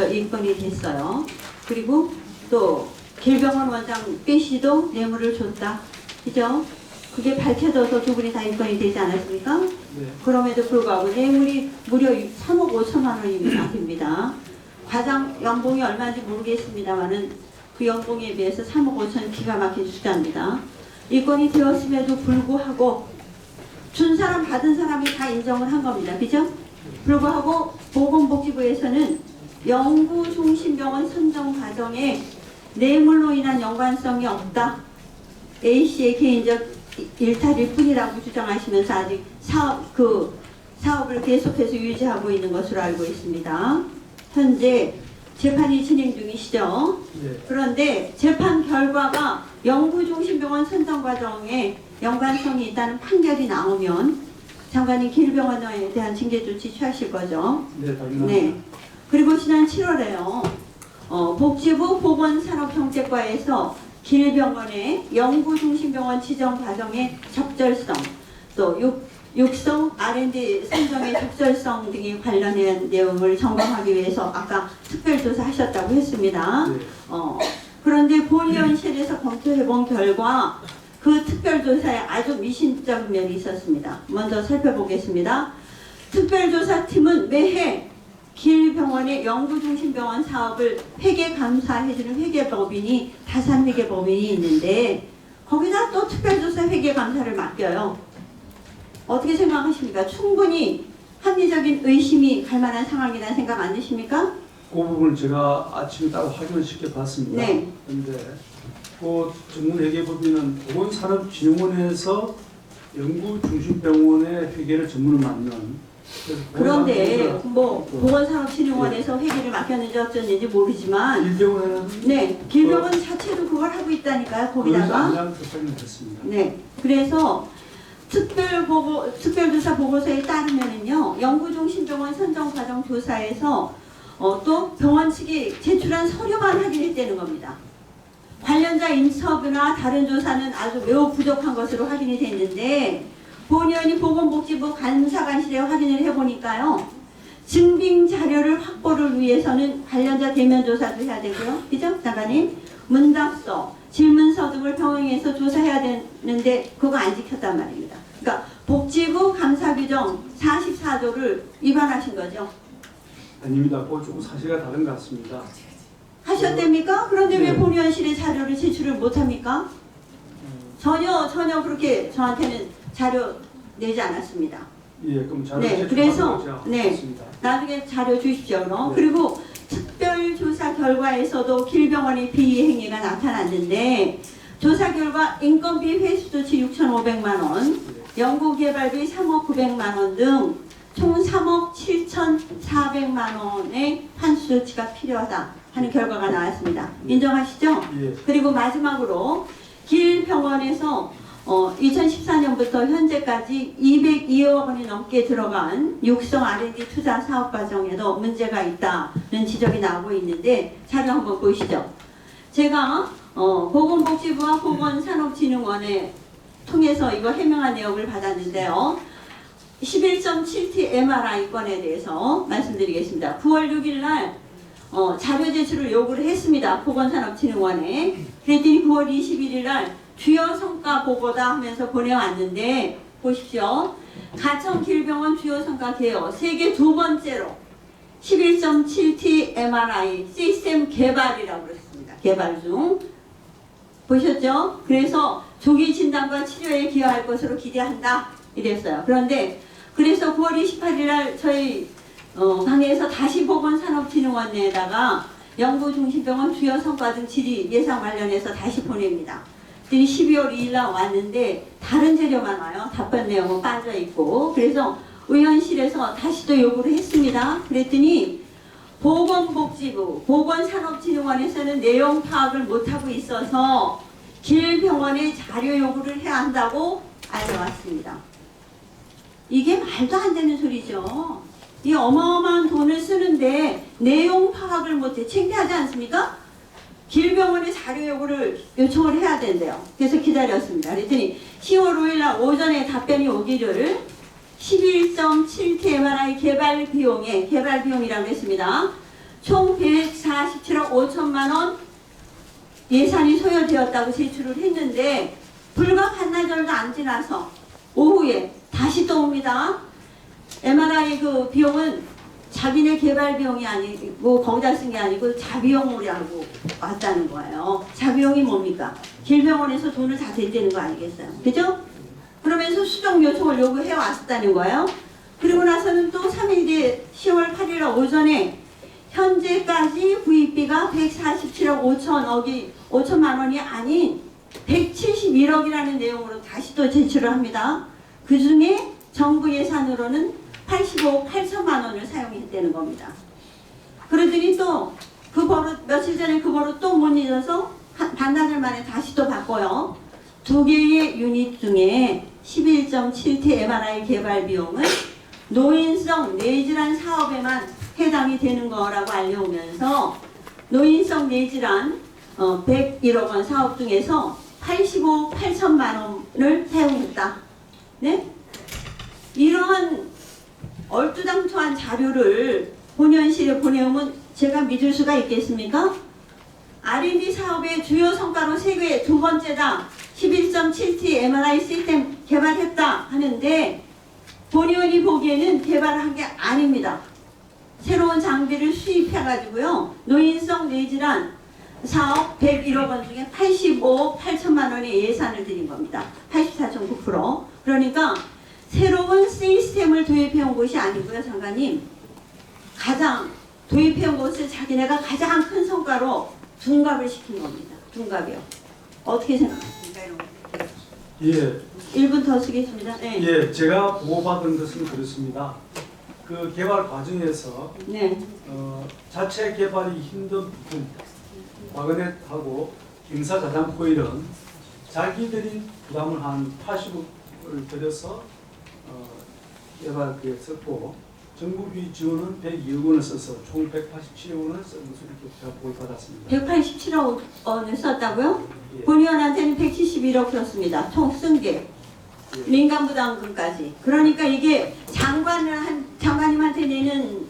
먼저 입건이 됐어요. 그리고 또 길병원 원장 B 씨도 뇌물을 줬다. 그죠? 그게 밝혀져서 두 분이 다 입건이 되지 않았습니까? 네. 그럼에도 불구하고 뇌물이 무려 3억 5천만 원입니다. 됩니다. 과장 연봉이 얼마인지 모르겠습니다만은 그 연봉에 비해서 3억 5천 기가 막힌 숫자입니다. 입건이 되었음에도 불구하고 준 사람 받은 사람이 다 인정을 한 겁니다. 그죠? 불구하고 보건복지부에서는 영구중심병원 선정 과정에 뇌물로 인한 연관성이 없다. A씨의 개인적 일탈일 뿐이라고 주장하시면서 아직 사업 그 사업을 계속해서 유지하고 있는 것으로 알고 있습니다. 현재 재판이 진행 중이시죠. 네. 그런데 재판 결과가 영구중심병원 선정 과정에 연관성이 있다는 판결이 나오면 장관님 길병원에 대한 징계 조치 취하실 거죠. 네, 당연합니다. 네. 그리고 지난 7월에요. 어, 복지부 보건산업정책과에서 길병원의 영구중심병원 지정 과정의 적절성, 또 육, 육성 R&D 선정의 적절성 등에 관련한 내용을 점검하기 위해서 아까 특별조사 하셨다고 했습니다. 네. 어, 그런데 본의원실에서 검토해본 결과 그 특별조사에 아주 미심쩍은 면이 있었습니다. 먼저 살펴보겠습니다. 특별조사팀은 매해 길병원의 영구중심병원 사업을 회계 감사해주는 회계법인이 다산 회계법인이 있는데 거기다 또 특별조사 회계 감사를 맡겨요. 어떻게 생각하십니까? 충분히 합리적인 의심이 갈 만한 상황이라는 생각 안 드십니까? 그 부분을 제가 아침에 따로 확인을 시켜 봤습니다. 네. 그런데 그 전문회계법인은 보건산업진흥원에서 연구중심병원의 회계를 전문을 맡는 그런데 보건산업진흥원- 뭐 보건산업진흥원에서 회계를 맡겼는지 어쩐지 모르지만 네 길병원 자체도 그걸 하고 있다니까요 거기다가 안장. 네 그래서 특별 보고 특별조사 보고서에 따르면은요 연구중심병원 선정 과정 조사에서 어, 또 병원 측이 제출한 서류만 확인했다는 겁니다. 관련자 인터뷰나 다른 조사는 아주 매우 부족한 것으로 확인이 됐는데 본의원이 보건복지부 감사관실에 확인을 해보니까요. 증빙 자료를 확보를 위해서는 관련자 대면 조사도 해야 되고요. 그죠? 장관님? 문답서, 질문서 등을 병행해서 조사해야 되는데 그거 안 지켰단 말입니다. 그러니까 복지부 감사규정 44조를 위반하신 거죠. 아닙니다. 그거 조금 사실과 다른 것 같습니다. 하셨답니까? 그런데 왜 네. 본의원실에 자료를 제출을 못합니까? 전혀 전혀 그렇게 저한테는 자료 내지 않았습니다. 예, 그럼 자료 네, 그래서, 네. 나중에 자료 주십시오. 그럼. 네. 그리고 특별조사 결과에서도 길병원의 비행위가 나타났는데 조사 결과 인건비 회수 조치 6,500만 원, 네. 연구개발비 3억 900만 원 등 총 3억 7,400만 원의 환수 조치가 필요하다 하는 결과가 나왔습니다. 인정하시죠? 예. 그리고 마지막으로 길병원에서 어, 2014년부터 현재까지 202억 원이 넘게 들어간 육성 R&D 투자 사업 과정에도 문제가 있다는 지적이 나오고 있는데 자료 한번 보시죠. 제가 어, 보건복지부와 보건산업진흥원에 통해서 이거 해명한 내용을 받았는데요. 11.7T MRI 건에 대해서 말씀드리겠습니다. 9월 6일 날 어, 자료 제출을 요구를 했습니다. 보건산업진흥원에. 그랬더니 9월 21일 날 주요 성과 보고다 하면서 보내왔는데 보십시오. 가천 길병원 주요 성과 개요 세계 두 번째로 11.7T MRI 시스템 개발이라고 그랬습니다. 개발 중. 보셨죠? 그래서 조기 진단과 치료에 기여할 것으로 기대한다. 이랬어요. 그런데 그래서 9월 28일 날 저희 어, 강의에서 다시 보건산업진흥원에다가 연구중심병원 주요 성과 등 질의 예상 관련해서 다시 보냅니다. 그랬더니 12월 2일 날 왔는데 다른 재료만 와요. 답변 내용은 빠져 있고. 그래서 의원실에서 다시 또 요구를 했습니다. 그랬더니 보건복지부, 보건산업진흥원에서는 내용 파악을 못하고 있어서 길병원에 자료 요구를 해야 한다고 알려왔습니다. 이게 말도 안 되는 소리죠. 이 어마어마한 돈을 쓰는데 내용 파악을 못해 창피하지 않습니까? 길병원에 자료 요구를 요청을 해야 된대요. 그래서 기다렸습니다. 그랬더니 10월 5일 날 오전에 답변이 오기를 11.7 TMRI 개발 비용에 개발 비용이라고 했습니다. 총 147억 5천만 원 예산이 소요되었다고 제출을 했는데 불과 반나절도 안 지나서 오후에 다시 또 옵니다. MRI 그 비용은 자기네 개발 비용이 아니고 거기다 쓴 게 아니고 자비용이라고 왔다는 거예요. 자비용이 뭡니까? 길병원에서 돈을 다 댄다는 거 아니겠어요? 그죠? 그러면서 수정 요청을 요구해 왔다는 거예요. 그리고 나서는 또 3일 뒤에 10월 8일 오전에 현재까지 구입비가 147억 5천억이 5천만 원이 아닌 171억이라는 내용으로 다시 또 제출을 합니다. 그 중에 정부 예산으로는 85억 8천만 원을 사용했다는 겁니다. 그러더니 또 그 버릇 며칠 전에 그 버릇 또 못 잊어서 한 반나절 만에 다시 또 바꿔요. 두 개의 유닛 중에 11.7T MRI 개발 비용은 노인성 뇌질환 사업에만 해당이 되는 거라고 알려오면서 노인성 뇌질환 어, 101억 원 사업 중에서 85억 8천만 원을 사용했다. 네? 이러한 얼두당토한 자료를 본연실에 보내오면 제가 믿을 수가 있겠습니까? R&D 사업의 주요 성과로 세계 두 번째다. 11.7T MRI 시스템 개발했다 하는데 본의원이 보기에는 개발한 게 아닙니다. 새로운 장비를 수입해가지고요. 노인성 뇌질환 사업 101억 원 중에 85억 8천만 원의 예산을 드린 겁니다. 84.9%. 그러니까 새로운 시스템을 도입해온 곳이 아니고요, 장관님. 가장 도입해온 곳을 자기네가 가장 큰 성과로 둔갑을 시킨 겁니다. 둔갑이요. 어떻게 생각하십니까? 이런 거? 예, 1분 더 쓰겠습니다. 네. 예, 제가 보고받은 것은 그렇습니다. 그 개발 과정에서 네. 어, 자체 개발이 힘든 부분, 마그넷하고 경사 자장 코일은 자기들이 부담을 한 80억을 들여서 어, 개발비에 썼고 정부비 지원은 102억 원을 써서 총 187억 원을 쓴 것으로 이렇게 제가 보고받았습니다. 187억 원을 썼다고요? 예, 본의원한테는 171억 썼습니다. 총 쓴 게. 예. 민간부담금까지. 그러니까 이게 장관을 한 장관님한테 내는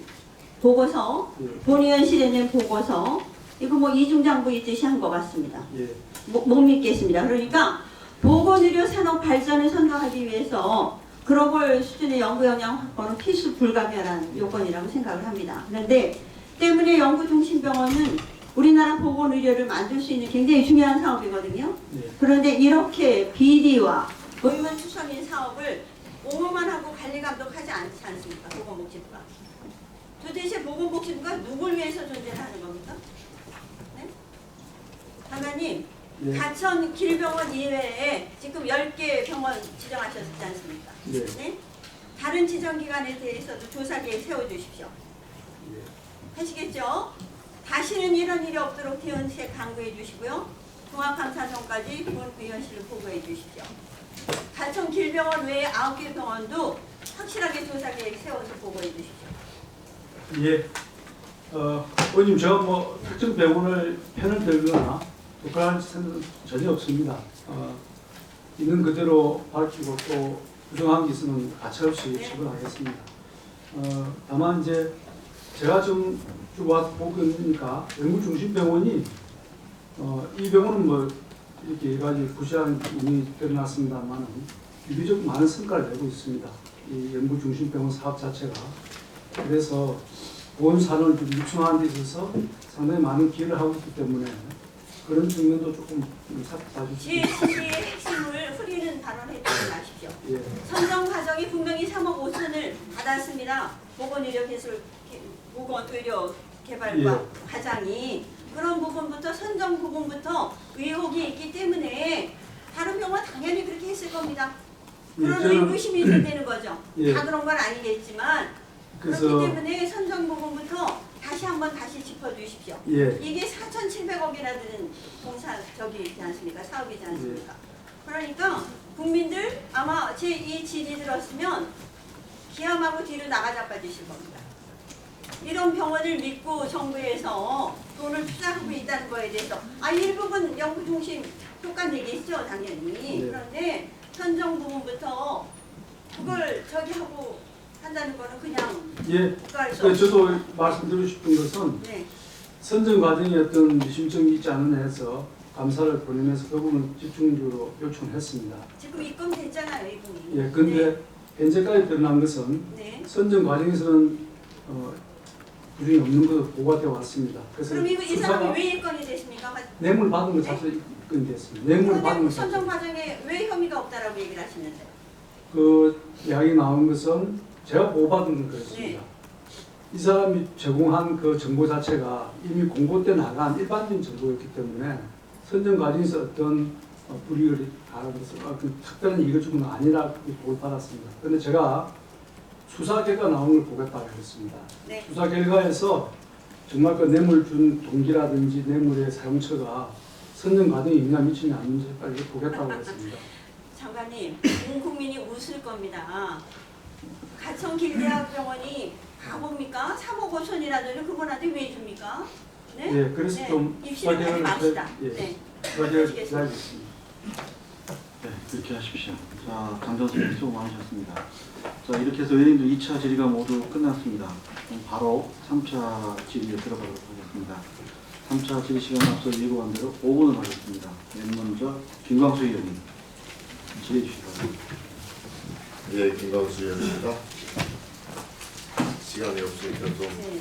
보고서, 예, 본의원실에 낸 보고서, 이거 뭐 이중장부 있듯이 한 것 같습니다. 예, 못, 못 믿겠습니다. 그러니까 보건의료 산업 발전을 선도하기 위해서 글로벌 수준의 연구 역량 확보는 필수 불가피한 요건이라고 생각을 합니다. 그런데 때문에 연구중심병원은 우리나라 보건의료를 만들 수 있는 굉장히 중요한 사업이거든요. 예. 그런데 이렇게 비리와 의문 추성인 사업을 옹호만 하고 관리 감독하지 않지 않습니까? 보건복지부가. 도대체 보건복지부가 누굴 위해서 존재를 하는 겁니까? 네? 장관님, 예. 가천 길병원 이외에 지금 10개 병원 지정하셨지 않습니까? 네. 네? 다른 지정기관에 대해서도 조사 계획 세워주십시오. 예. 하시겠죠? 다시는 이런 일이 없도록 대응책 강구해 주시고요. 종합감사정까지 본의원실을 보고해 주십시오. 가천 길병원 외에 9개 병원도 확실하게 조사 계획 세워서 보고해 주십시오. 예. 어, 의원님 제가 뭐 특정 병원을 편을 들거나 독한 생각은 전혀 없습니다. 어, 있는 그대로 밝히고 또 부정한 게 있으면 가차없이 네. 처벌하겠습니다. 어, 다만 이제 제가 좀 와서 보니까 연구중심병원이 어, 이 병원은 뭐 이렇게 여러 가지 부실한 부분이 드러났습니다만 비교적 많은 성과를 내고 있습니다. 이 연구중심병원 사업 자체가 그래서 보험산을 좀 유충하는 데 있어서 상당히 많은 기여를 하고 있기 때문에 그런 측면도 조금 살펴봐주시기 GHG의 핵심을 흐리는 발언 해주지 마십시오. 예, 선정 과정이 분명히 3억 5천을 받았습니다. 보건의료 기술 보건의료 개발과 과장이 그런 부분부터 선정 부분부터 의혹이 있기 때문에 다른 병원 당연히 그렇게 했을 겁니다. 예, 그런 저는 의구심이 있는 거죠. 예. 다 그런 건 아니겠지만 그렇기 그래서 때문에 선정 부분부터 다시 한번 다시 짚어주십시오. 예, 이게 4,700억이나 드는 공사 저기지 않습니까? 사업이지 않습니까? 예. 그러니까 국민들 아마 제 이 질의 들었으면 기함하고 뒤로 나가자빠지실 겁니다. 이런 병원을 믿고 정부에서 돈을 투자하고 있다는 거에 대해서 아 일부분 연구 중심 효과 내겠죠 당연히 네. 그런데 선정 부분부터 그걸 저기 하고 한다는 거는 그냥 예, 그 없이. 저도 말씀드리고 싶은 것은 네. 선정 과정에 어떤 미심정이 있지 않은 해서 감사를 보내면서 그 부분을 집중적으로 요청했습니다. 지금 입금됐잖아요, 이분이. 예, 근데 현재까지 드러난 것은 네. 네. 선정 과정에서는 어, 부정이 없는 것으로 보고가 되어 왔습니다. 그래서 그럼 이거 이 사람이 왜 일건이 됐습니까? 뇌물 받은 것 자체 입건이 됐습니다. 뇌물 받은 것 선정 자체. 과정에 왜 혐의가 없다라고 얘기를 하시는데? 그 이야기 나온 것은 제가 보고받은 건 그렇습니다. 네. 이 사람이 제공한 그 정보 자체가 이미 공고 때 나간 일반적인 정보였기 때문에 선정 과정에서 어떤 어, 불이익을 어, 그 특별한 이익을 주는 건 아니라 보고를 받았습니다. 그런데 제가 수사 결과 나온 걸 보겠다고 했습니다. 네. 수사 결과에서 정말 그 뇌물 준 동기라든지 뇌물의 사용처가 선정 과정에 영향 미치냐 안 미치냐까지 보겠다고 했습니다. 장관님, 온 국민이 웃을 겁니다. 가천 길대학병원이? 3억 5천이라도 그분한테 왜 줍니까? 네? 예, 그래서 네. 좀 입시를 하지 맙시다. 예, 네. 수사결을 하시겠습니다. 기다리겠습니다. 네, 그렇게 하십시오. 자, 장전수님 수고 많으셨습니다. 자, 이렇게 해서 의원님들 2차 질의가 모두 끝났습니다. 그럼 바로 3차 질의에 들어가도록 하겠습니다. 3차 질의 시간 앞서 예고한 대로 5분을 하겠습니다. 맨 먼저 김광수 의원님 질의해 주시기 바랍니다. 예, 김광수 의원입니다. 시간이 없으니까 좀 네.